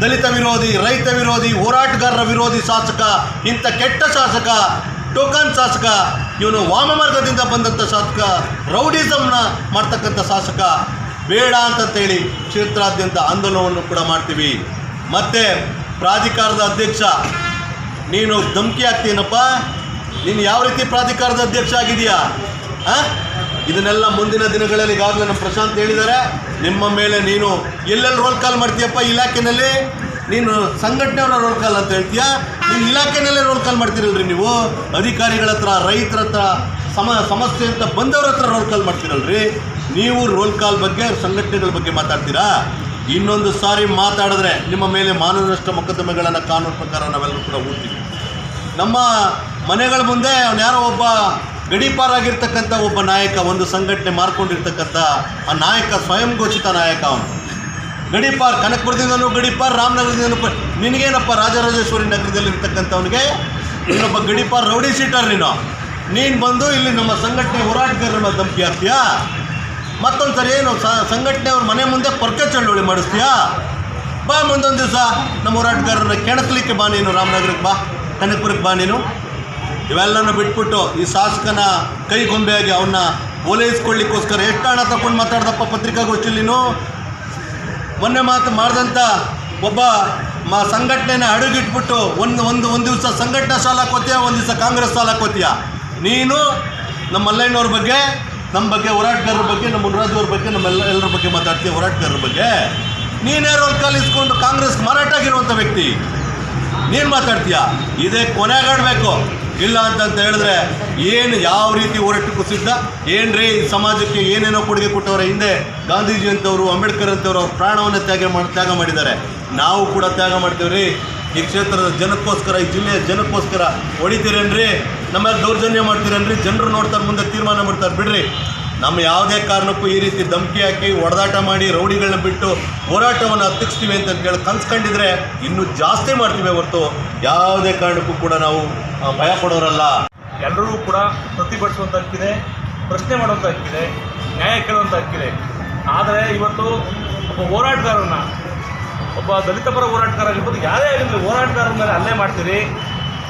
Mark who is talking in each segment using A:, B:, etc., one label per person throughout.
A: ದಲಿತ ವಿರೋಧಿ, ರೈತ ವಿರೋಧಿ, ಹೋರಾಟಗಾರರ ವಿರೋಧಿ ಶಾಸಕ, ಇಂಥ ಕೆಟ್ಟ ಶಾಸಕ, ಟೋಕನ್ ಶಾಸಕ, ಇವನು ವಾಮಮಾರ್ಗದಿಂದ ಬಂದಂಥ ಶಾಸಕ ರೌಡಿಸಮ್ನ ಮಾಡ್ತಕ್ಕಂಥ ಶಾಸಕ, ಬೇಡ ಅಂತಂತೇಳಿ ಕ್ಷೇತ್ರಾದ್ಯಂತ ಆಂದೋಲನವನ್ನು ಕೂಡ ಮಾಡ್ತೀವಿ. ಮತ್ತು ಪ್ರಾಧಿಕಾರದ ಅಧ್ಯಕ್ಷ, ನೀನು ಧಮಕಿ ಆಗ್ತೀನಪ್ಪ ನೀನು ಯಾವ ರೀತಿ ಪ್ರಾಧಿಕಾರದ ಅಧ್ಯಕ್ಷ ಆಗಿದೆಯಾ ಹಾಂ? ಇದನ್ನೆಲ್ಲ ಮುಂದಿನ ದಿನಗಳಲ್ಲಿ ಈಗಾಗಲೇ ಪ್ರಶಾಂತ್ ಹೇಳಿದ್ದಾರೆ. ನಿಮ್ಮ ಮೇಲೆ ನೀನು ಎಲ್ಲೆಲ್ಲಿ ರೋಲ್ ಕಾಲ್ ಮಾಡ್ತೀಯಪ್ಪ ಇಲಾಖೆಯಲ್ಲಿ ನೀನು ಸಂಘಟನೆಯವರ ರೋಲ್ ಕಾಲ್ ಅಂತ ಹೇಳ್ತೀಯಾ? ನೀನು ಇಲಾಖೆಯಲ್ಲೇ ರೋಲ್ ಕಾಲ್ ಮಾಡ್ತೀರಲ್ರಿ ನೀವು? ಅಧಿಕಾರಿಗಳ ಹತ್ರ, ರೈತರ ಹತ್ರ, ಸಮ, ಸಮಸ್ಯೆ ಅಂತ ಬಂದವ್ರ ಹತ್ರ ರೋಲ್ ಕಾಲ್ ಮಾಡ್ತೀರಲ್ರಿ? ನೀವು ರೋಲ್ ಕಾಲ್ ಬಗ್ಗೆ, ಸಂಘಟನೆಗಳ ಬಗ್ಗೆ ಮಾತಾಡ್ತೀರಾ? ಇನ್ನೊಂದು ಸಾರಿ ಮಾತಾಡಿದ್ರೆ ನಿಮ್ಮ ಮೇಲೆ ಮಾನನಷ್ಟ ಮೊಕದ್ದಮೆಗಳನ್ನು ಕಾನೂನು ಪ್ರಕಾರ ನಾವೆಲ್ಲರೂ ಕೂಡ ಓದ್ತೀವಿ ನಮ್ಮ ಮನೆಗಳ ಮುಂದೆ ಅವನು ಯಾರೋ ಒಬ್ಬ ಗಡೀಪಾರಾಗಿರ್ತಕ್ಕಂಥ ಒಬ್ಬ ನಾಯಕ, ಒಂದು ಸಂಘಟನೆ ಮಾರ್ಕೊಂಡಿರ್ತಕ್ಕಂಥ ಆ ನಾಯಕ, ಸ್ವಯಂ ಘೋಷಿತ ನಾಯಕ ಅವನು. ಗಡೀಪಾರ್ ಕನಕಪುರದಿಂದನೂ ಗಡೀಪಾರ್ ರಾಮನಗರದಿಂದನೂ ನಿನಗೇನಪ್ಪ ರಾಜರಾಜೇಶ್ವರಿ ನಗರದಲ್ಲಿ ಇರ್ತಕ್ಕಂಥವನಿಗೆ ಇನ್ನೊಬ್ಬ ಗಡೀಪಾರ್ ರೌಡಿ ಸೀಟರ್ ನೀನು. ನೀನು ಬಂದು ಇಲ್ಲಿ ನಮ್ಮ ಸಂಘಟನೆ ಹೋರಾಟಗಾರರನ್ನ ದಂಪಿ ಆಗ್ತೀಯಾ? ಮತ್ತೊಂದು ಸರಿ ಏನು ಸಂಘಟನೆ ಅವ್ರ ಮನೆ ಮುಂದೆ ಪರ್ಕ ಚಳುವಳಿ ಮಾಡಿಸ್ತೀಯಾ? ಬಾ ಮುಂದೊಂದು ದಿವಸ ನಮ್ಮ ಹೋರಾಟಗಾರರನ್ನ ಕೆಣಕ್ಲಿಕ್ಕೆ ಬಾ ನೀನು, ರಾಮನಗರಕ್ಕೆ ಬಾ, ಕನಕಪುರಕ್ಕೆ ಬಾ ನೀನು. ಇವೆಲ್ಲನೂ ಬಿಟ್ಬಿಟ್ಟು ಈ ಶಾಸಕನ ಕೈಗೊಂಬೆಯಾಗಿ ಅವನ್ನ ಓಲೈಸ್ಕೊಳ್ಳಿಕ್ಕೋಸ್ಕರ ಎಷ್ಟು ಹಣ ತಕೊಂಡು ಮಾತಾಡ್ದಪ್ಪ ಪತ್ರಿಕಾಗೋಷ್ಠಿಲಿ ನೀನು ಮೊನ್ನೆ ಮಾತು ಮಾಡಿದಂಥ ಒಬ್ಬ ಮಾ ಸಂಘಟನೆನ ಅಡುಗಿಟ್ಬಿಟ್ಟು ಒಂದು ಒಂದು ಒಂದು ದಿವಸ ಸಂಘಟನಾ ಸಾಲ ಹಾಕೋತೀಯ ಒಂದು ದಿವಸ ಕಾಂಗ್ರೆಸ್ ಸಾಲ ಹಾಕೋತೀಯ ನೀನು ನಮ್ಮ ಮಲ್ಲಯ್ಯನವ್ರ ಬಗ್ಗೆ, ನಮ್ಮ ಬಗ್ಗೆ ಹೋರಾಟಗಾರರ ಬಗ್ಗೆ, ನಮ್ಮ ಮುನರಾಜವ್ರ ಬಗ್ಗೆ ಬಗ್ಗೆ ನಮ್ಮೆಲ್ಲ ಎಲ್ಲರ ಬಗ್ಗೆ ಮಾತಾಡ್ತೀಯ ಹೋರಾಟಗಾರರ ಬಗ್ಗೆ? ನೀನೇರೋ ರೋಲ್ ಕಾಂಗ್ರೆಸ್ ಮಾರಾಟ ಆಗಿರುವಂಥ ವ್ಯಕ್ತಿ. ನೀನು ಮಾತಾಡ್ತೀಯ? ಇದೇ ಕೊನೆಗಾಡಬೇಕು. ಇಲ್ಲ ಅಂತಂತ ಹೇಳಿದ್ರೆ ಏನು ಯಾವ ರೀತಿ ಹೋರಾಟಕ್ಕೂ ಸಿದ್ಧ? ಏನ್ರಿ ಈ ಸಮಾಜಕ್ಕೆ ಏನೇನೋ ಕೊಡುಗೆ ಕೊಟ್ಟವರ ಹಿಂದೆ ಗಾಂಧೀಜಿ ಅಂತವರು ಅಂಬೇಡ್ಕರ್ ಅಂತವರು ಅವ್ರ ಪ್ರಾಣವನ್ನು ತ್ಯಾಗ ಮಾಡಿ, ತ್ಯಾಗ ಮಾಡಿದ್ದಾರೆ. ನಾವು ಕೂಡ ತ್ಯಾಗ ಮಾಡ್ತೀವಿ ರೀ. ಈ ಕ್ಷೇತ್ರದ ಜನಕ್ಕೋಸ್ಕರ, ಈ ಜಿಲ್ಲೆಯ ಜನಕ್ಕೋಸ್ಕರ ಹೊಡಿತೀರೇನ್ರಿ? ನಮ್ಮ ದೌರ್ಜನ್ಯ ಮಾಡ್ತೀರೇನ್ರಿ? ಜನರು ನೋಡ್ತಾರೆ, ಮುಂದೆ ತೀರ್ಮಾನ ಮಾಡ್ತಾರೆ. ಬಿಡ್ರಿ. ನಮ್ಮ ಯಾವುದೇ ಕಾರಣಕ್ಕೂ ಈ ರೀತಿ ಧಮಕಿ ಹಾಕಿ ಹೊಡೆದಾಟ ಮಾಡಿ ರೌಡಿಗಳನ್ನ ಬಿಟ್ಟು ಹೋರಾಟವನ್ನು ಹತ್ತಿಸ್ತೀವಿ ಅಂತ ಹೇಳಿ ಕನ್ಸ್ಕೊಂಡಿದ್ರೆ ಇನ್ನೂ ಜಾಸ್ತಿ ಮಾಡ್ತೀವಿ ಹೊರತು ಯಾವುದೇ ಕಾರಣಕ್ಕೂ ಕೂಡ ನಾವು ಭಯ ಪಡೋರಲ್ಲ
B: ಎಲ್ಲರೂ ಕೂಡ ಪ್ರತಿಭಟಿಸುವಂಥ ಹಕ್ಕಿದೆ ಪ್ರಶ್ನೆ ಮಾಡುವಂಥ ಹಕ್ಕಿದೆ ನ್ಯಾಯ ಕೇಳುವಂಥ ಹಕ್ಕಿದೆ ಆದರೆ ಇವತ್ತು ಒಬ್ಬ ಹೋರಾಟಗಾರನ ಒಬ್ಬ ದಲಿತ ಪರ ಹೋರಾಟಗಾರ ಆಗಿರ್ಬೋದು ಯಾರೇ ಆಗಿರಲಿ ಹೋರಾಟಗಾರರ ಮೇಲೆ ಅಲ್ಲೇ ಮಾಡ್ತೀರಿ,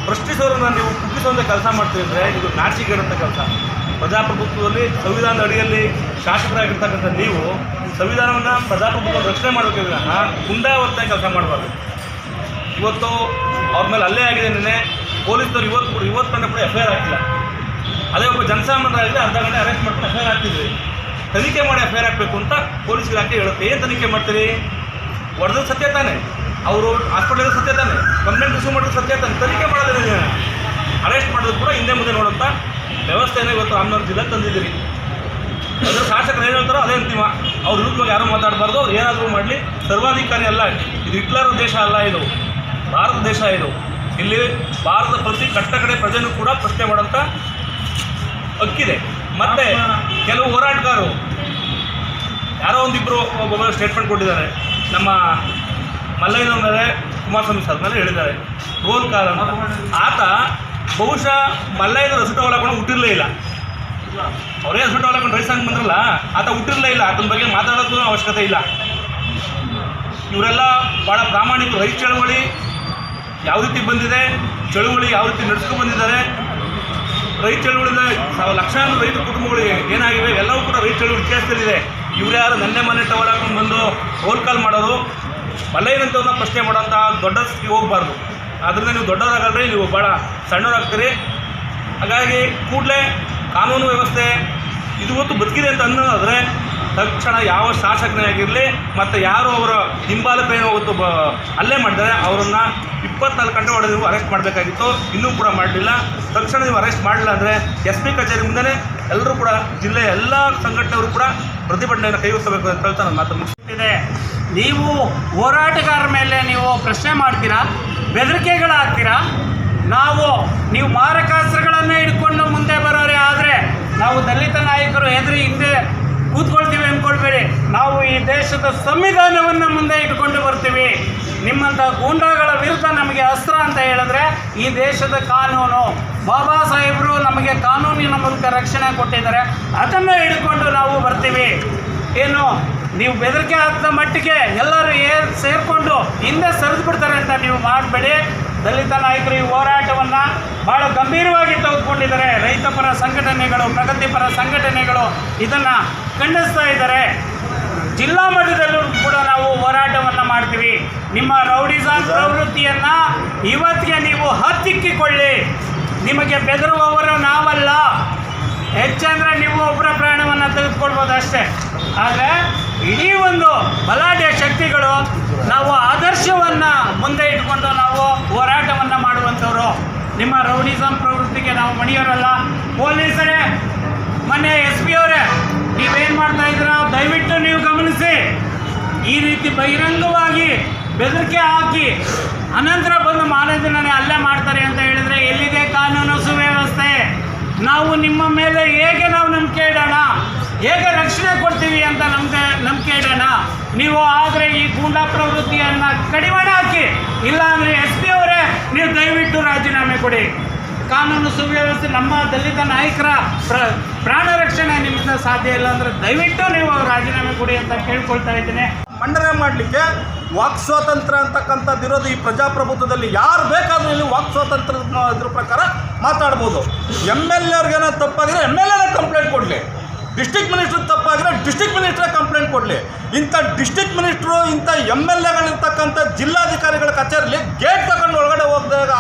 B: ಪ್ರಶ್ನಿಸೋರನ್ನ ನೀವು ಕುಗ್ಗಿಸುವಂಥ ಕೆಲಸ ಮಾಡ್ತೀರಿ ಅಂದರೆ ಇದು ನಾಚಿಕೆಡುವಂಥ ಕೆಲಸ. ಪ್ರಜಾಪ್ರಭುತ್ವದಲ್ಲಿ ಸಂವಿಧಾನದ ಅಡಿಯಲ್ಲಿ ಶಾಸಕರಾಗಿರ್ತಕ್ಕಂಥ ನೀವು ಸಂವಿಧಾನವನ್ನು ಪ್ರಜಾಪ್ರಭುತ್ವ ರಕ್ಷಣೆ ಮಾಡಬೇಕು ವಿನಃ ಗುಂಡಾವರ್ತನೆ ಕೆಲಸ ಮಾಡಬಾರ್ದು. ಇವತ್ತು ಅವ್ರ ಮೇಲೆ ಅಲ್ಲೇ ಆಗಿದೆ ನಿನ್ನೆ ಪೊಲೀಸರು ಇವತ್ತು ಕೂಡ ಇವತ್ತು ಗಂಟೆ ಕೂಡ ಎಫ್ ಐ ಆರ್ ಆಗ್ತಿಲ್ಲ ಅದೇ ಒಬ್ಬ ಜನಸಾಮಾನ್ಯರಾಗಿದೆ ಅರ್ಧ ಗಂಟೆ ಅರೆಸ್ಟ್ ಮಾಡ್ಕೊಂಡು ಎಫ್ ಐ ಆರ್ ಆಗ್ತಿದ್ವಿ ತನಿಖೆ ಮಾಡಿ ಎಫ್ ಐ ಆರ್ ಹಾಕಬೇಕು ಅಂತ ಪೊಲೀಸ್ ಇಲಾಖೆ ಹೇಳುತ್ತೆ. ಏನು ತನಿಖೆ ಮಾಡ್ತೀರಿ? ಹೊಡೆದ ಸತ್ಯ ತಾನೆ. ಅವರು ಹಾಸ್ಪಿಟಲ್ ಸತ್ಯ ತಾನೆ. ಕಂಪ್ಲೇಂಟ್ ರಿಸೀವ್ ಮಾಡಿದ ಸತ್ಯ ತಾನೆ. ತನಿಖೆ ಮಾಡೋದಿಲ್ಲ ಅರೆಸ್ಟ್ ಮಾಡೋದು ಕೂಡ ಹಿಂದೆ ಮುಂದೆ ನೋಡುವಂಥ ವ್ಯವಸ್ಥೆಯನ್ನು ಇವತ್ತು ರಾಮನಗರ ಜಿಲ್ಲೆ ತಂದಿದ್ದೀರಿ. ಅದರ ಶಾಸಕರು ಏನು ಹೇಳ್ತಾರೋ ಅದೇ ಅಂತಿಮ. ಅವ್ರ ವಿರುದ್ಧವಾಗಿ ಯಾರು ಮಾತಾಡಬಾರ್ದು, ಅವ್ರು ಏನಾದರೂ ಮಾಡಲಿ. ಸರ್ವಾಧಿಕಾರಿ ಅಲ್ಲ, ಇದು ಹಿಟ್ಲರ್ ದೇಶ ಅಲ್ಲ ಇದು. ಭಾರತ ದೇಶ ಇದು. ಇಲ್ಲಿ ಭಾರತದ ಪ್ರತಿ ಕಟ್ಟ ಕಡೆ ಪ್ರಜೆನೂ ಕೂಡ ಪ್ರಶ್ನೆ ಮಾಡೋಂಥ ಹಕ್ಕಿದೆ. ಮತ್ತೆ ಕೆಲವು ಹೋರಾಟಗಾರರು, ಯಾರೋ ಒಂದಿಬ್ಬರು ಒಬ್ಬೊಬ್ಬರು ಸ್ಟೇಟ್ಮೆಂಟ್ ಕೊಟ್ಟಿದ್ದಾರೆ. ನಮ್ಮ ಮಲ್ಲಯ್ಯನವ್ರ ಮೇಲೆ ಕುಮಾರಸ್ವಾಮಿ ಸರ್ ಮೇಲೆ ಹೇಳಿದ್ದಾರೆ. ರೋಲ್ ಕಾರಣ ಆತ ಬಹುಶಃ ಮಲ್ಲಯ್ಯನ ರಸಟ ಹಾಕೊಂಡು ಹುಟ್ಟಿರಲೇ ಇಲ್ಲ. ಅವರೇ ಹಸ್ಬಿಟ್ಟು ಹಾಕೊಂಡು ರೈಸ್ ಹಂಗೆ ಬಂದ್ರಲ್ಲ, ಆತ ಹುಟ್ಟಿರಲೇ ಇಲ್ಲ. ಅದನ್ನ ಬಗ್ಗೆ ಮಾತಾಡೋದು ಅವಶ್ಯಕತೆ ಇಲ್ಲ. ಇವರೆಲ್ಲ ಭಾಳ ಪ್ರಾಮಾಣಿಕ ರೈತ ಚಳವಳಿ ಯಾವ ರೀತಿ ಬಂದಿದೆ, ಚಳುವಳಿ ಯಾವ ರೀತಿ ನಡೆಸ್ಕೊಂಡು ಬಂದಿದ್ದಾರೆ ರೈತ ಚಳುವಳಿಯಿಂದ ಲಕ್ಷಾಂತರ ರೈತ ಕುಟುಂಬಗಳಿಗೆ ಏನಾಗಿವೆ, ಎಲ್ಲವೂ ಕೂಡ ರೈತ ಚಳುವಳಿ ಇತಿಹಾಸದಲ್ಲಿದೆ. ಇವ್ರು ನನ್ನೆ ಮನೆ ಟವರ್ ಹಾಕೊಂಡು ಬಂದು ಫೋನ್ ಕಾಲ್ ಮಾಡೋರು. ಮಲ್ಲಯ್ಯನಂತವ್ರನ್ನ ಪ್ರಶ್ನೆ ಮಾಡೋಂಥ ದೊಡ್ಡ ಸ್ಥಿತಿಗೆ ಹೋಗಬಾರ್ದು. ಅದರಿಂದ ನೀವು ದೊಡ್ಡವರಾಗಲ್ರಿ, ನೀವು ಭಾಳ ಸಣ್ಣವರಾಗ್ತೀರಿ. ಹಾಗಾಗಿ ಕೂಡಲೇ ಕಾನೂನು ವ್ಯವಸ್ಥೆ ಇದು ಇವತ್ತು ಬದುಕಿದೆ ಅಂತ ಅನ್ನೋದಾದರೆ, ತಕ್ಷಣ ಯಾವ ಶಾಸಕನೇ ಆಗಿರಲಿ ಮತ್ತು ಯಾರು ಅವರ ಹಿಂಬಾಲಕರೇನೋ ಹೊತ್ತು ಬ ಅಲ್ಲೇ ಮಾಡಿದರೆ ಅವರನ್ನು ಇಪ್ಪತ್ನಾಲ್ಕು ಗಂಟೆ ಒಳಗೆ ನೀವು ಅರೆಸ್ಟ್ ಮಾಡಬೇಕಾಗಿತ್ತು. ಇನ್ನೂ ಕೂಡ ಮಾಡಲಿಲ್ಲ. ತಕ್ಷಣ ನೀವು ಅರೆಸ್ಟ್ ಮಾಡಲಿಲ್ಲ ಅಂದರೆ ಎಸ್ ಪಿ ಕಚೇರಿ ಮುಂದೆ ಎಲ್ಲರೂ ಕೂಡ, ಜಿಲ್ಲೆಯ ಎಲ್ಲ ಸಂಘಟನೆಯವರು ಕೂಡ ಪ್ರತಿಭಟನೆಯನ್ನು ಕೈಗೊಳಿಸಬೇಕು ಅಂತ ಹೇಳ್ತಾ ನನ್ನ ಮಾತು ಮುಗಿಸ್ತೀನಿ.
C: ಇದೆ. ನೀವು ಹೋರಾಟಗಾರರ ಮೇಲೆ ನೀವು ಪ್ರಶ್ನೆ ಮಾಡ್ತೀರಾ? ಬೆದರಿಕೆಗಳಾಗ್ತೀರಾ? ನಾವು, ನೀವು ಮಾರಕಾಸ್ತ್ರಗಳನ್ನು ಹಿಡ್ಕೊಂಡು ಮುಂದೆ ಬರೋರೆ ಆದರೆ, ನಾವು ದಲಿತ ನಾಯಕರು ಹೆದರಿ ಹಿಂದೆ ಕೂತ್ಕೊಳ್ತೀವಿ ಅಂದ್ಕೊಳ್ಬೇಡಿ ನಾವು ಈ ದೇಶದ ಸಂವಿಧಾನವನ್ನು ಮುಂದೆ ಇಟ್ಕೊಂಡು ಬರ್ತೀವಿ. ನಿಮ್ಮಂಥ ಗೂಂಡಾಗಳ ವಿರುದ್ಧ ನಮಗೆ ಅಸ್ತ್ರ ಅಂತ ಹೇಳಿದ್ರೆ, ಈ ದೇಶದ ಕಾನೂನು. ಬಾಬಾ ಸಾಹೇಬರು ನಮಗೆ ಕಾನೂನಿನ ಮೂಲಕ ರಕ್ಷಣೆ ಕೊಟ್ಟಿದ್ದಾರೆ. ಅದನ್ನು ಹಿಡ್ಕೊಂಡು ನಾವು ಬರ್ತೀವಿ. ಏನು? ನೀವು ಬೆದರಿಕೆ ಹಾಕಿದ ಮಟ್ಟಿಗೆ ಎಲ್ಲರೂ ಏ ಸೇರಿಕೊಂಡು ಹಿಂದೆ ಸರಿದು ಬಿಡ್ತಾರೆ ಅಂತ ನೀವು ಮಾಡಬೇಡಿ. ದಲಿತ ನಾಯಕರು ಈ ಹೋರಾಟವನ್ನು ಭಾಳ ಗಂಭೀರವಾಗಿ ತೆಗೆದುಕೊಂಡಿದ್ದಾರೆ. ರೈತಪರ ಸಂಘಟನೆಗಳು ಪ್ರಗತಿಪರ ಸಂಘಟನೆಗಳು ಇದನ್ನು ಖಂಡಿಸ್ತಾ ಇದ್ದಾರೆ. ಜಿಲ್ಲಾ ಮಟ್ಟದಲ್ಲೂ ಕೂಡ ನಾವು ಹೋರಾಟವನ್ನು ಮಾಡ್ತೀವಿ. ನಿಮ್ಮ ರೌಡಿಸಾನ್ ಪ್ರವೃತ್ತಿಯನ್ನು ಇವತ್ತಿಗೆ ನೀವು ಹತ್ತಿಕ್ಕಿಕೊಳ್ಳಿ. ನಿಮಗೆ ಬೆದರುವವರು ನಾವಲ್ಲ. ಹೆಚ್ಚಂದ್ರೆ ನೀವು ಒಬ್ಬರ ಪ್ರಾಣವನ್ನು ತೆಗೆದುಕೊಳ್ಬೋದು ಅಷ್ಟೇ ಆದರೆ ಇಡೀ ಒಂದು ಬಲಾಢ್ಯ ಶಕ್ತಿಗಳು ನಾವು ಆದರ್ಶವನ್ನು ಮುಂದೆ ಇಟ್ಕೊಂಡು ನಾವು ಹೋರಾಟವನ್ನು ಮಾಡುವಂಥವ್ರು. ನಿಮ್ಮ ರೌಡಿಸಮ್ ಪ್ರವೃತ್ತಿಗೆ ನಾವು ಮಣಿಯೋರಲ್ಲ. ಪೊಲೀಸರೇ ಮೊನ್ನೆ ಎಸ್ ಪಿ ಅವರೇ ನೀವೇನು ಮಾಡ್ತಾ ಇದ್ದೀರಾ? ದಯವಿಟ್ಟು ನೀವು ಗಮನಿಸಿ. ಈ ರೀತಿ ಬಹಿರಂಗವಾಗಿ ಬೆದರಿಕೆ ಹಾಕಿ ಅನಂತರ ಬಂದು ಮಾನದಿನೇ ಅಲ್ಲೇ ಮಾಡ್ತಾರೆ ಅಂತ ಹೇಳಿದ್ರೆ ಎಲ್ಲಿದೆ ಕಾನೂನು ಸುವ್ಯವಸ್ಥೆ? ನಾವು ನಿಮ್ಮ ಮೇಲೆ ಹೇಗೆ ನಾವು ನಂಬಿಕೆ ಇಡೋಣ? ಹೇಗೆ ರಕ್ಷಣೆ ಕೊಡ್ತೀವಿ ಅಂತ ನಮ್ಗೆ ನಂಬಿಕೆ ಇಡೋಣ? ನೀವು ಆದರೆ ಈ ಗೂಂಡಾ ಪ್ರವೃತ್ತಿಯನ್ನು ಕಡಿವಾಣ ಹಾಕಿ ಇಲ್ಲಾಂದರೆ ಎಸ್ ಪಿ ಅವರೇ, ನೀವು ದಯವಿಟ್ಟು ರಾಜೀನಾಮೆ ಕೊಡಿ. ಕಾನೂನು ಸುವ್ಯವಸ್ಥೆ, ನಮ್ಮ ದಲಿತ ನಾಯಕರ ಪ್ರ, ಪ್ರಾಣ ರಕ್ಷಣೆ ನಿಮ್ಮಿಂದ ಸಾಧ್ಯ ಇಲ್ಲ ಅಂದರೆ ದಯವಿಟ್ಟು ನೀವು ರಾಜೀನಾಮೆ ಕೊಡಿ ಅಂತ ಕೇಳ್ಕೊಳ್ತಾ ಇದ್ದೀನಿ.
B: ಮಂಡನೆ ಮಾಡಲಿಕ್ಕೆ ವಾಕ್ ಸ್ವಾತಂತ್ರ್ಯ ಅಂತಕ್ಕಂಥದ್ದು ಇರೋದು ಈ ಪ್ರಜಾಪ್ರಭುತ್ವದಲ್ಲಿ. ಯಾರು ಬೇಕಾದರೂ ಇಲ್ಲಿ ವಾಕ್ ಸ್ವಾತಂತ್ರ್ಯ ಇದ್ರ ಪ್ರಕಾರ ಮಾತಾಡ್ಬೋದು. ಎಂ ಎಲ್ ಎರ್ಗೇನೋ ತಪ್ಪಾಗಿದ್ರೆ ಎಂ ಎಲ್ ಎನ ಕಂಪ್ಲೇಂಟ್ ಕೊಡಲಿ. ಡಿಸ್ಟಿಕ್ ಮಿನಿಸ್ಟರ್ ತಪ್ಪಾಗಿದ್ರೆ ಡಿಸ್ಟಿಕ್ ಮಿನಿಸ್ಟರ್ ಕಂಪ್ಲೇಂಟ್ ಕೊಡಲಿ. ಇಂಥ ಡಿಸ್ಟಿಕ್ ಮಿನಿಸ್ಟ್ರು, ಇಂಥ ಎಂ ಎಲ್ ಎಗಳಿರ್ತಕ್ಕಂಥ ಜಿಲ್ಲಾಧಿಕಾರಿಗಳ ಕಚೇರಿಲಿ ಗೇಟ್ ತಗೊಂಡು ಒಳಗಡೆ ಹೋಗ್ದಾಗ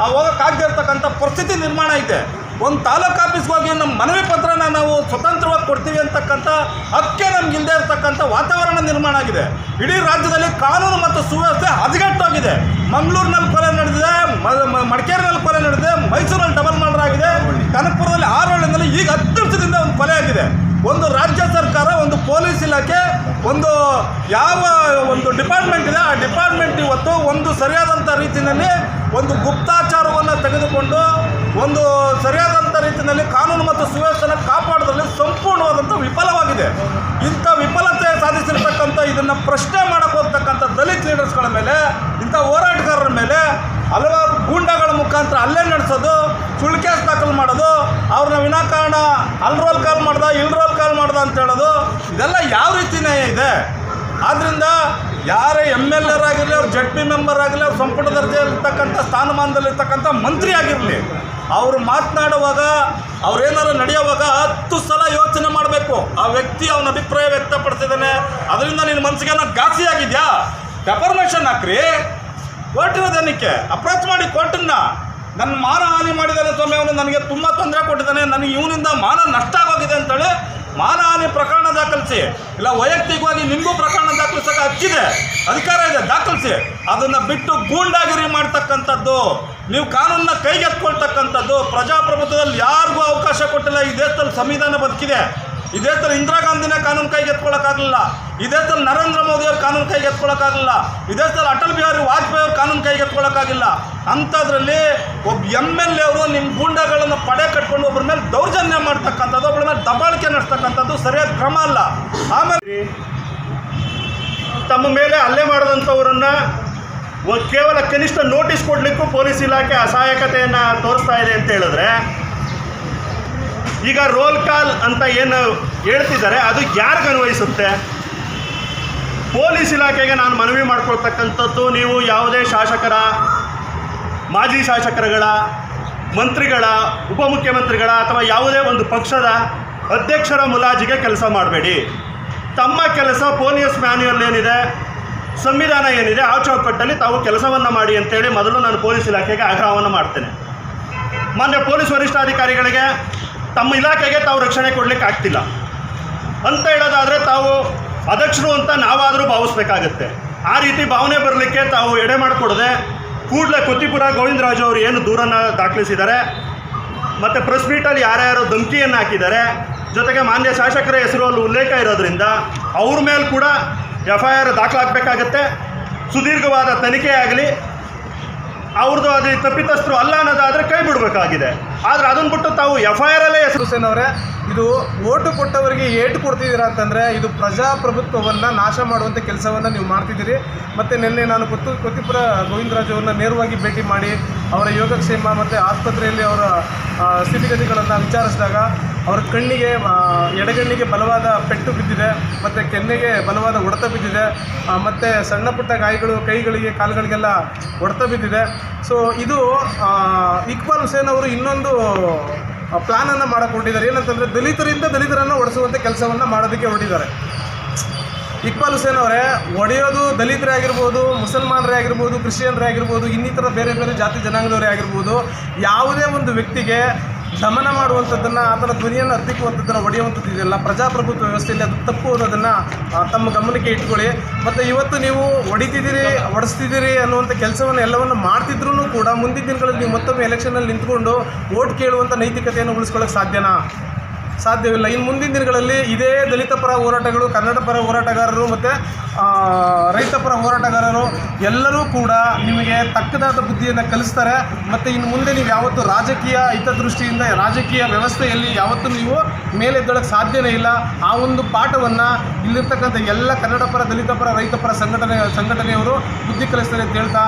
B: ಹೋಗೋಕ್ಕಾಗದೇ ಇರ್ತಕ್ಕಂಥ ಪರಿಸ್ಥಿತಿ ನಿರ್ಮಾಣ ಐತೆ. ಒಂದು ತಾಲೂಕು ಆಫೀಸ್ಗೆ ಹೋಗಿ ನಮ್ಮ ಮನವಿ ಪತ್ರನ ನಾವು ಸ್ವತಂತ್ರವಾಗಿ ಕೊಡ್ತೀವಿ ಅಂತಕ್ಕಂಥ ಹಕ್ಕೆ ನಮ್ಗೆ ಇಲ್ಲದೆ ಇರತಕ್ಕಂಥ ವಾತಾವರಣ ನಿರ್ಮಾಣ ಆಗಿದೆ. ಇಡೀ ರಾಜ್ಯದಲ್ಲಿ ಕಾನೂನು ಮತ್ತು ಸುವ್ಯವಸ್ಥೆ ಹದಗೆಟ್ಟೋಗಿದೆ. ಮಂಗಳೂರಿನಲ್ಲಿ ಕೊಲೆ ನಡೆದಿದೆ ಮಡಿಕೇರಿನಲ್ಲಿ ಕೊಲೆ ನಡೆದಿದೆ ಮೈಸೂರಲ್ಲಿ ಡಬಲ್ ಮರ್ಡರ್ ಆಗಿದೆ. ಕನಕಪುರದಲ್ಲಿ ಆರು ಈಗ ಹತ್ತು ಕೊಲೆ ಒಂದು ರಾಜ್ಯ ಸರ್ಕಾರ, ಒಂದು ಪೊಲೀಸ್ ಇಲಾಖೆ, ಒಂದು ಯಾವ ಒಂದು ಡಿಪಾರ್ಟ್ಮೆಂಟ್ ಇದೆ, ಆ ಡಿಪಾರ್ಟ್ಮೆಂಟ್ ಇವತ್ತು ಒಂದು ಸರಿಯಾದಂಥ ರೀತಿಯಲ್ಲಿ ಒಂದು ಗುಪ್ತಾಚಾರವನ್ನು ತೆಗೆದುಕೊಂಡು, ಒಂದು ಸರಿಯಾದಂಥ ರೀತಿಯಲ್ಲಿ ಕಾನೂನು ಮತ್ತು ಸುವ್ಯವಸ್ಥೆನ ಕಾಪಾಡೋದ್ರಲ್ಲಿ ಸಂಪೂರ್ಣವಾದಂಥ ವಿಫಲವಾಗಿದೆ. ಇಂಥ ವಿಫಲತೆ ಸಾಧಿಸಿರ್ತಕ್ಕಂಥ ಇದನ್ನು ಪ್ರಶ್ನೆ ಮಾಡಕ್ಕೆ ಹೋಗ್ತಕ್ಕಂಥ ದಲಿತ ಲೀಡರ್ಸ್ಗಳ ಮೇಲೆ, ಇಂಥ ಹೋರಾಟಗಾರರ ಮೇಲೆ ಹಲವಾರು ಗೂಂಡಾಗಳ ಮುಖಾಂತರ ಅಲ್ಲೇ ನಡೆಸೋದು ಸುಳ್ಳು ಕೇಸ್ ದಾಖಲು ಮಾಡೋದು, ಅವ್ರನ್ನ ವಿನಾಕಾರಣ ಅಲ್ರೋಲ್ ರೋಲ್ ಕಾಲ್ ಮಾಡ್ದ ಇಲ್ರೋಲ್ ಕಾಲ್ ಮಾಡ್ದ ಅಂತ ಹೇಳೋದು, ಇದೆಲ್ಲ ಯಾವ ರೀತಿ ನ್ಯಾಯ ಇದೆ? ಆದ್ದರಿಂದ ಯಾರೇ ಎಂ ಎಲ್ ಎರ್ ಆಗಿರಲಿ ಅವ್ರು ಜಡ್ ಪಿ ಮೆಂಬರ್ ಆಗಲಿ ಅವ್ರು ಸಂಪುಟ ದರ್ಜೆಯಲ್ಲಿರ್ತಕ್ಕಂಥ ಸ್ಥಾನಮಾನದಲ್ಲಿರ್ತಕ್ಕಂಥ ಮಂತ್ರಿ ಆಗಿರಲಿ, ಅವರು ಮಾತನಾಡುವಾಗ ಅವ್ರೇನಾದ್ರು ನಡೆಯುವಾಗ ಹತ್ತು ಸಲ ಯೋಚನೆ ಮಾಡಬೇಕು. ಆ ವ್ಯಕ್ತಿ ಅವನ ಅಭಿಪ್ರಾಯ ವ್ಯಕ್ತಪಡಿಸಿದ್ದಾನೆ. ಅದರಿಂದ ನಿನ್ನ ಮನಸ್ಸಿಗೆ ಘಾಸಿ ಆಗಿದೆಯಾ ಡೆಫರ್ಮೇಷನ್ ಹಾಕ್ರಿ. ಕೋರ್ಟಿರೋದೇನಕ್ಕೆ ಅಪ್ರೋಚ್ ಮಾಡಿ ಕೋರ್ಟನ್ನ ನನ್ನ ಮಾನ ಹಾನಿ ಮಾಡಿದ್ದಾನೆ ಸ್ವಾಮಿ, ಅವನು ನನಗೆ ತುಂಬ ತೊಂದರೆ ಕೊಟ್ಟಿದ್ದಾನೆ. ನನಗೆ ಇವನಿಂದ ಮಾನ ನಷ್ಟ ಆಗೋಗಿದೆ ಅಂತೇಳಿ ಮಾನಹಾನಿ ಪ್ರಕರಣ ದಾಖಲಿಸಿ, ಇಲ್ಲ ವೈಯಕ್ತಿಕವಾಗಿ ನಿಮಗೂ ಪ್ರಕರಣ ದಾಖಲಿಸೋಕೆ ಹಕ್ಕಿದೆ, ಅಧಿಕಾರ ಇದೆ, ದಾಖಲಿಸಿ. ಅದನ್ನು ಬಿಟ್ಟು ಗೂಂಡಾಗಿರಿ ಮಾಡ್ತಕ್ಕಂಥದ್ದು, ನೀವು ಕಾನೂನನ್ನ ಕೈಗೆತ್ಕೊಳ್ತಕ್ಕಂಥದ್ದು ಪ್ರಜಾಪ್ರಭುತ್ವದಲ್ಲಿ ಯಾರಿಗೂ ಅವಕಾಶ ಕೊಟ್ಟಿಲ್ಲ. ಈ ದೇಶದಲ್ಲಿ ಸಂವಿಧಾನ ಬದುಕಿದೆ. ಈ ಥರ ಇಂದಿರಾ ಗಾಂಧಿನೇ ಕಾನೂನು ಕೈಗೆ ಎತ್ಕೊಳ್ಳೋಕ್ಕಾಗಲಿಲ್ಲ ಇದೇ ಥರ ನರೇಂದ್ರ ಮೋದಿ ಅವ್ರ ಕಾನೂನು ಕೈಗೆ ಎತ್ಕೊಳ್ಳೋಕ್ಕಾಗಲಿಲ್ಲ ಇದೇ ಥರ ಅಟಲ್ ಬಿಹಾರಿ ವಾಜಪೇಯಿ ಅವ್ರ ಕಾನೂನು ಕೈಗೆ ಎತ್ಕೊಳ್ಳೋಕ್ಕಾಗಿಲ್ಲ ಅಂಥದ್ರಲ್ಲಿ ಒಬ್ಬ ಎಂ ಎಲ್ ಎ ಅವರು ನಿಮ್ಮ ಗೂಂಡಗಳನ್ನು ಪಡೆ ಕಟ್ಕೊಂಡು ಒಬ್ಬರ ಮೇಲೆ ದೌರ್ಜನ್ಯ ಮಾಡ್ತಕ್ಕಂಥದ್ದು ಒಬ್ಬರ ಮೇಲೆ ದಬ್ಬಾಳಿಕೆ ನಡೆಸ್ತಕ್ಕಂಥದ್ದು ಸರಿಯಾದ ಕ್ರಮ ಅಲ್ಲ. ಆಮೇಲೆ
D: ತಮ್ಮ ಮೇಲೆ ಹಲ್ಲೆ ಮಾಡಿದಂಥವ್ರನ್ನ ಕೇವಲ ಕನಿಷ್ಠ ನೋಟಿಸ್ ಕೊಡಲಿಕ್ಕೂ ಪೊಲೀಸ್ ಇಲಾಖೆ ಅಸಹಾಯಕತೆಯನ್ನು ತೋರಿಸ್ತಾ ಇದೆ ಅಂತ ಹೇಳಿದ್ರೆ ಈಗ ರೋಲ್ ಕಾಲ್ ಅಂತ ಏನು ಹೇಳ್ತಿದ್ದಾರೆ, ಅದು ಯಾರಿಗೆ ಅನ್ವಯಿಸುತ್ತೆ? ಪೊಲೀಸ್ ಇಲಾಖೆಗೆ ನಾನು ಮನವಿ ಮಾಡ್ಕೊಳ್ತಕ್ಕಂಥದ್ದು ನೀವು ಯಾವುದೇ ಶಾಸಕರ, ಮಾಜಿ ಶಾಸಕರುಗಳ, ಮಂತ್ರಿಗಳ, ಉಪಮುಖ್ಯಮಂತ್ರಿಗಳ ಅಥವಾ ಯಾವುದೇ ಒಂದು ಪಕ್ಷದ ಅಧ್ಯಕ್ಷರ ಮುಲಾಜಿಗೆ ಕೆಲಸ ಮಾಡಬೇಡಿ. ತಮ್ಮ ಕೆಲಸ ಪೊಲೀಸ್ ಮ್ಯಾನ್ಯುಯಲ್ ಏನಿದೆ, ಸಂವಿಧಾನ ಏನಿದೆ, ಆ ಚೌಕಟ್ಟಲ್ಲಿ ತಾವು ಕೆಲಸವನ್ನು ಮಾಡಿ ಅಂತೇಳಿ ಮೊದಲು ನಾನು ಪೊಲೀಸ್ ಇಲಾಖೆಗೆ ಆಗ್ರಹವನ್ನು ಮಾಡ್ತೇನೆ. ಮಾನ್ಯ ಪೊಲೀಸ್ ವರಿಷ್ಠಾಧಿಕಾರಿಗಳಿಗೆ ತಮ್ಮ ಇಲಾಖೆಗೆ ತಾವು ರಕ್ಷಣೆ ಕೊಡಲಿಕ್ಕೆ ಆಗ್ತಿಲ್ಲ. ಅಂತ ಹೇಳೋದಾದರೆ ತಾವು ಅಧ್ಯಕ್ಷರು ಅಂತ ನಾವಾದರೂ ಭಾವಿಸ್ಬೇಕಾಗತ್ತೆ. ಆ ರೀತಿ ಭಾವನೆ ಬರಲಿಕ್ಕೆ ತಾವು ಎಡೆ ಮಾಡಿಕೊಡದೆ ಕೂಡಲೇ ಕೊತ್ತಿಪುರ ಗೋವಿಂದರಾಜು ಅವರು ಏನು ದೂರನ್ನು ದಾಖಲಿಸಿದ್ದಾರೆ. ಮತ್ತು ಪ್ರೆಸ್ ಮೀಟಲ್ಲಿ ಯಾರ್ಯಾರು ಧಮಕಿಯನ್ನು ಹಾಕಿದ್ದಾರೆ. ಜೊತೆಗೆ ಮಾನ್ಯ ಶಾಸಕರ ಹೆಸರು ಅಲ್ಲಿ ಉಲ್ಲೇಖ ಇರೋದ್ರಿಂದ ಅವ್ರ ಮೇಲೆ ಕೂಡ ಎಫ್ ಐ ಆರ್ ದಾಖಲಾಗಬೇಕಾಗತ್ತೆ. ಸುದೀರ್ಘವಾದ ತನಿಖೆ ಆಗಲಿ ಅವ್ರದ್ದು ಅದು ತಪ್ಪಿತಸ್ಥರು ಅಲ್ಲ ಅನ್ನೋದಾದರೆ ಕೈ ಬಿಡಬೇಕಾಗಿದೆ. ಆದರೆ ಅದನ್ನು ಬಿಟ್ಟು ತಾವು ಎಫ್ ಐ ಆರಲ್ಲೇ ಹೆಸರು
E: ಹುಸೇನ್ ಅವರೇ, ಇದು ಓಟು ಕೊಟ್ಟವರಿಗೆ ಏಟು ಕೊಡ್ತಿದ್ದೀರಾ ಅಂತಂದರೆ ಇದು ಪ್ರಜಾಪ್ರಭುತ್ವವನ್ನು ನಾಶ ಮಾಡುವಂಥ ಕೆಲಸವನ್ನು ನೀವು ಮಾಡ್ತಿದ್ದೀರಿ. ಮತ್ತು ನಿನ್ನೆ ನಾನು ಕೊತ್ತು ಕೊತ್ತಿಪುರ ಗೋವಿಂದರಾಜ್ ನೇರವಾಗಿ ಭೇಟಿ ಮಾಡಿ ಅವರ ಯೋಗಕ್ಷೇಮ ಮತ್ತು ಆಸ್ಪತ್ರೆಯಲ್ಲಿ ಅವರ ಸ್ಥಿತಿಗತಿಗಳನ್ನು ವಿಚಾರಿಸಿದಾಗ ಅವರ ಕಣ್ಣಿಗೆ ಎಡಗಣ್ಣಿಗೆ ಬಲವಾದ ಪೆಟ್ಟು ಬಿದ್ದಿದೆ, ಮತ್ತು ಕೆನ್ನೆಗೆ ಬಲವಾದ ಹೊಡೆತ ಬಿದ್ದಿದೆ ಮತ್ತು ಸಣ್ಣ ಪುಟ್ಟ ಗಾಯಗಳು, ಕೈಗಳಿಗೆ, ಕಾಲುಗಳಿಗೆಲ್ಲ ಹೊಡೆತ ಬಿದ್ದಿದೆ. ಸೊ ಇದು ಇಕ್ಬಾಲ್ ಹುಸೇನ್ ಅವರು ಇನ್ನೊಂದು ಪ್ಲಾನನ್ನು ಮಾಡಿಕೊಂಡಿದ್ದಾರೆ. ಏನಂತಂದರೆ ದಲಿತರಿಂದ ದಲಿತರನ್ನು ಹೊಡೆಸುವಂಥ ಕೆಲಸವನ್ನು ಮಾಡೋದಕ್ಕೆ ಹೊಡಿದ್ದಾರೆ ಇಕ್ಬಾಲ್ ಹುಸೇನ್ ಅವರೇ, ಒಡೆಯೋದು ದಲಿತರೇ ಆಗಿರ್ಬೋದು, ಮುಸಲ್ಮಾನರೇ ಆಗಿರ್ಬೋದು, ಕ್ರಿಶ್ಚಿಯನ್ರೇ ಆಗಿರ್ಬೋದು, ಇನ್ನಿತರ ಬೇರೆ ಬೇರೆ ಜಾತಿ ಜನಾಂಗದವರೇ ಆಗಿರ್ಬೋದು, ಯಾವುದೇ ಒಂದು ವ್ಯಕ್ತಿಗೆ ದಮನ ಮಾಡುವಂಥದ್ದನ್ನು ಆತನ ಧ್ವನಿಯನ್ನು ಹತ್ತಿಕ್ಕುವಂಥದ್ದನ್ನು ಹೊಡೆಯುವಂಥದ್ದು ಇದೆಲ್ಲ ಪ್ರಜಾಪ್ರಭುತ್ವ ವ್ಯವಸ್ಥೆಯಲ್ಲಿ ಅದು ತಪ್ಪು ಅನ್ನೋದನ್ನು ತಮ್ಮ ಗಮನಕ್ಕೆ ಇಟ್ಕೊಳ್ಳಿ. ಮತ್ತು ಇವತ್ತು ನೀವು ಹೊಡಿತಿದ್ದೀರಿ, ಹೊಡೆಸ್ತಿದ್ದೀರಿ ಅನ್ನುವಂಥ ಕೆಲಸವನ್ನು ಎಲ್ಲವನ್ನು ಮಾಡ್ತಿದ್ರೂ ಕೂಡ ಮುಂದಿನ ದಿನಗಳಲ್ಲಿ ನೀವು ಮತ್ತೊಮ್ಮೆ ಎಲೆಕ್ಷನಲ್ಲಿ ನಿಂತ್ಕೊಂಡು ಓಟ್ ಕೇಳುವಂಥ ನೈತಿಕತೆಯನ್ನು ಉಳಿಸ್ಕೊಳ್ಳೋಕೆ ಸಾಧ್ಯನಾ? ಸಾಧ್ಯವಿಲ್ಲ. ಇನ್ನು ಮುಂದಿನ ದಿನಗಳಲ್ಲಿ ಇದೇ ದಲಿತ ಪರ ಹೋರಾಟಗಳು, ಕನ್ನಡ ಪರ ಹೋರಾಟಗಾರರು ಮತ್ತು ರೈತ ಪರ ಹೋರಾಟಗಾರರು ಎಲ್ಲರೂ ಕೂಡ ನಿಮಗೆ ತಕ್ಕದಾದ ಬುದ್ಧಿಯನ್ನು ಕಲಿಸ್ತಾರೆ. ಮತ್ತು ಇನ್ನು ಮುಂದೆ ನೀವು ಯಾವತ್ತೂ ರಾಜಕೀಯ ಹಿತದೃಷ್ಟಿಯಿಂದ, ರಾಜಕೀಯ ವ್ಯವಸ್ಥೆಯಲ್ಲಿ ಯಾವತ್ತೂ ನೀವು ಮೇಲೆದ್ದೊಳಕ್ಕೆ ಸಾಧ್ಯನೇ ಇಲ್ಲ. ಆ ಒಂದು ಪಾಠವನ್ನು ಇಲ್ಲಿರ್ತಕ್ಕಂಥ ಎಲ್ಲ ಕನ್ನಡ ಪರ, ದಲಿತ ಪರ, ರೈತ ಪರ ಸಂಘಟನೆ, ಸಂಘಟನೆಯವರು ಬುದ್ಧಿ ಕಲಿಸ್ತಾರೆ ಅಂತ ಹೇಳ್ತಾ